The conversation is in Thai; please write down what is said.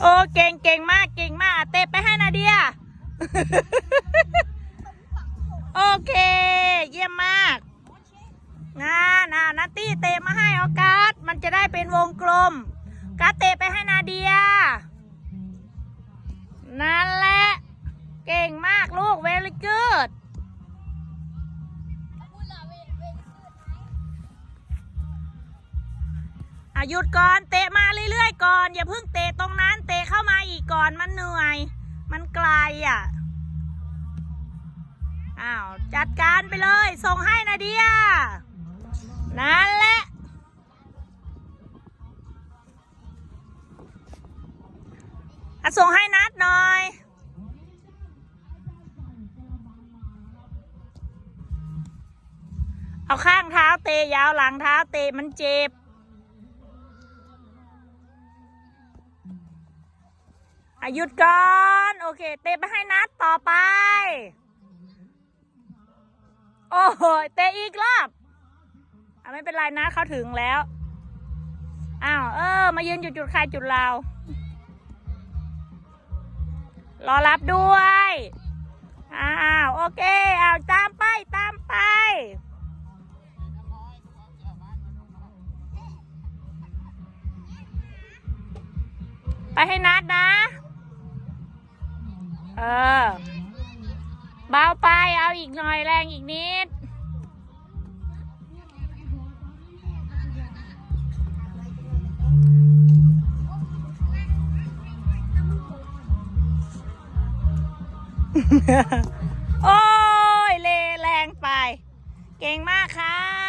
โอ้เก่งเก่งมากเก่งมากเตะไปให้นาเดีย โอเค เยี่ยมมากงาน่านาตตี้เตะมาให้ออกัสมันจะได้เป็นวงกลม หยุดก่อนเตะมาเรื่อยๆก่อน อย่าเพิ่งเตะตรงนั้น เตะเข้ามาอีกก่อนมันเหนื่อย มันไกลอะอ้าวจัดการไปเลย ส่งให้นาเดียนั่นแหละอะส่งให้นัดหน่อยเอาข้างเท้าเตะยาวหลังเท้าเตะมันเจ็บ อายุดก่อน โอเค เตะไปให้นัดต่อไป โอ้โหเตะอีกรอบอะไม่เป็นไรนะเขาถึงแล้วอ้าวเออ มายืนอยู่จุดใครจุดเรา รอรับด้วยอ้าวโอเคอ้าวตามไปตามไปไปให้นัดนะ เออ เบาไปเอาอีกหน่อยแรงอีกนิด โอ้ยเลแรงไป เก่งมากค่ะ